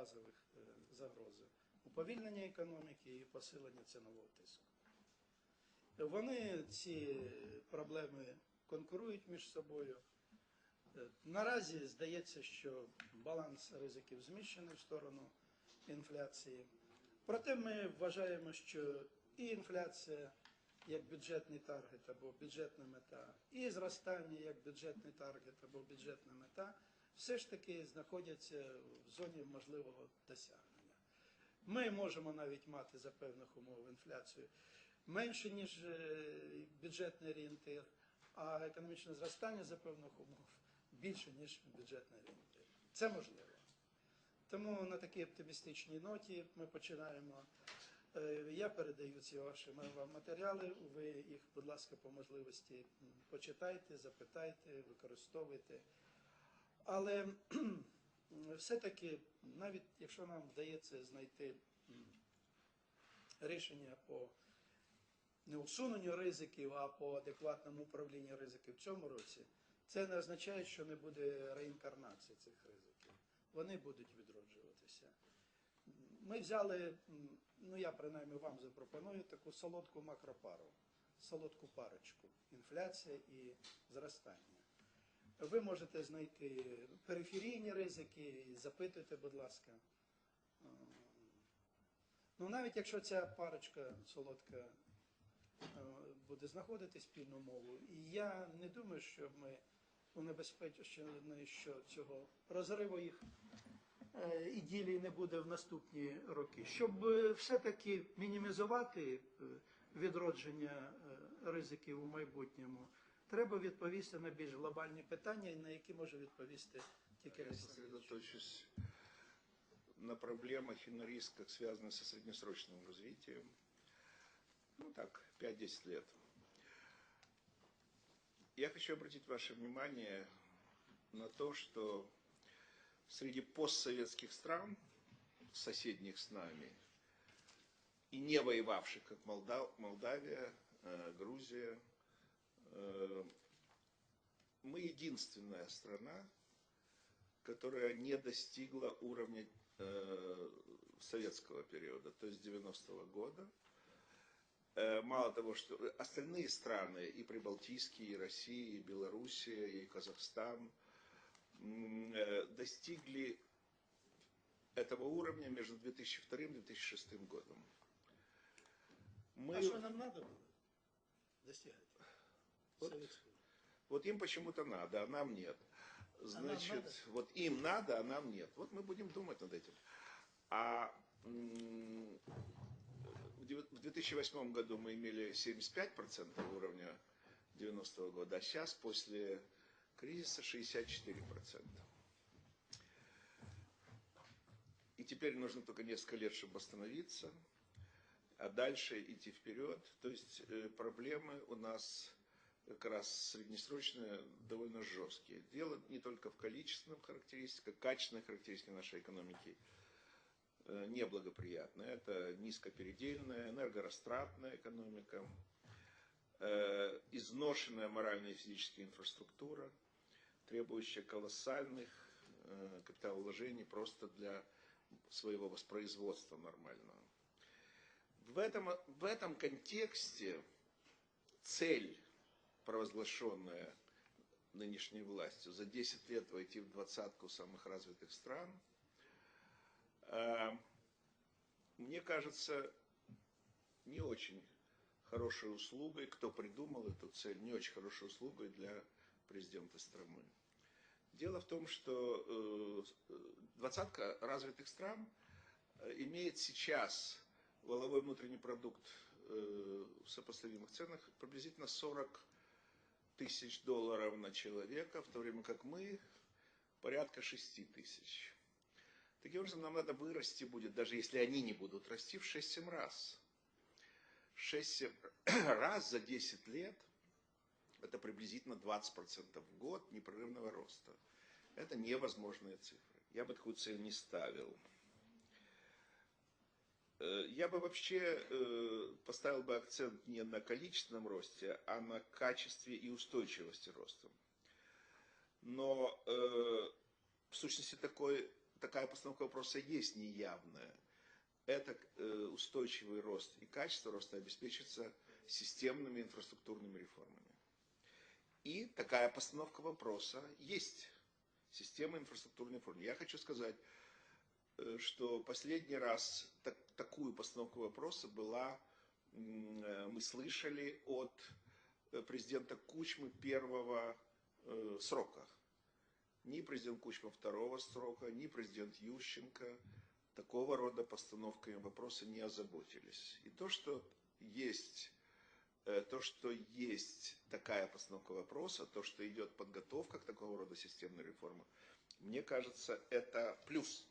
базових е, загрози: уповільнення економіки і посилення цінового тиску. Вони ці проблеми конкурують між собою. Е, Наразі здається, що баланс ризиків зміщений в сторону інфляції. Проте ми вважаємо, що і інфляція як бюджетний таргет або бюджетна мета, і зростання як бюджетний таргет або бюджетна мета все ж таки знаходяться в зоні можливого досягнення. Ми можемо навіть мати за певних умов інфляцію менше, ніж е, бюджетний орієнтир, а економічне зростання за певних умов більше, ніж бюджетний орієнтир. Це можливо. Тому на такій оптимістичній ноті ми починаємо. Е, Я передаю ці ваші вам матеріали. Ви їх, будь ласка, по можливості почитайте, запитайте, використовуйте. Але все-таки, навіть якщо нам вдається знайти рішення по не усуненню ризиків, а по адекватному управлінню ризиків в цьому році, це не означає, що не буде реінкарнації цих ризиків. Вони будуть відроджуватися. Ми взяли, ну я принаймні вам запропоную таку солодку макропару, солодку парочку інфляція і зростання. Ви можете знайти периферійні ризики і запитуйте, будь ласка. Ну, навіть якщо ця парочка солодка е, буде знаходити спільну мову, і я не думаю, що ми унебезпечені, що цього розриву їх е, іділії не буде в наступні роки. Щоб е, все-таки мінімізувати відродження ризиків у майбутньому, треба відповісти на більш глобальні питання, на які може відповісти тільки Я Росія. сосредоточусь на проблемах и на рисках, связанных со среднесрочным развитием. Ну так, 5-10 лет. Я хочу обратить ваше внимание на то, что среди постсоветских стран, соседних с нами, и не воевавших, как Молдав, Молдавия, э, Грузия, э, мы единственная страна, которая не достигла уровня э, советского периода, то есть 90-го года. Э, Мало того, что остальные страны, и прибалтийские, и Россия, и Белоруссия, и Казахстан, э, достигли этого уровня между 2002 и 2006 годом. Мы... А що нам треба було достигати? Вот. Вот им почему-то надо, а нам нет. Значит, надо? вот им надо, а нам нет. Вот мы будем думать над этим. А в девя- в 2008 году мы имели 75% уровня 90 года, а сейчас после кризиса 64%. И теперь нужно только несколько лет, чтобы остановиться, а дальше идти вперед. То есть э, проблемы у нас как раз среднесрочные довольно жесткие. Дело не только в количественных характеристиках, качественных характеристиках нашей экономики э, неблагоприятная. Это низкопередельная, энергорастратная экономика, э, изношенная моральная и физическая инфраструктура, требующая колоссальных э, капиталовложений просто для своего воспроизводства нормального. В этом, в этом контексте цель, провозглашенная нынешней властью, за 10 лет войти в двадцатку самых развитых стран, э, мне кажется, не очень хорошей услугой, кто придумал эту цель, не очень хорошей услугой для президента страны. Дело в том, что э, двадцатка развитых стран э, имеет сейчас валовой внутренний продукт в сопоставимых ценах приблизительно 40 тысяч долларов на человека, в то время как мы порядка 6 тысяч. Таким образом, нам надо вырасти будет, даже если они не будут расти, в 6-7 раз. 6 раз за 10 лет это приблизительно 20% в год непрерывного роста. Это невозможные цифры. Я бы такую цель не ставил. Э, Я бы вообще э, поставил бы акцент не на количественном росте, а на качестве и устойчивости роста. Но э, в сущности такой такая постановка вопроса есть неявная. Это устойчивый рост и качество роста обеспечится системными инфраструктурными реформами. И такая постановка вопроса есть. Система инфраструктурной реформы. Я хочу сказать, что последний раз так, такую постановку вопроса была, э, мы слышали от э, президента Кучмы первого срока. Ни президент Кучма второго срока, ни президент Ющенко такого рода постановками вопроса не озаботились. И то, что есть то, что есть такая постановка вопроса, то, что идет подготовка к такого рода системной реформе, мне кажется, это плюс.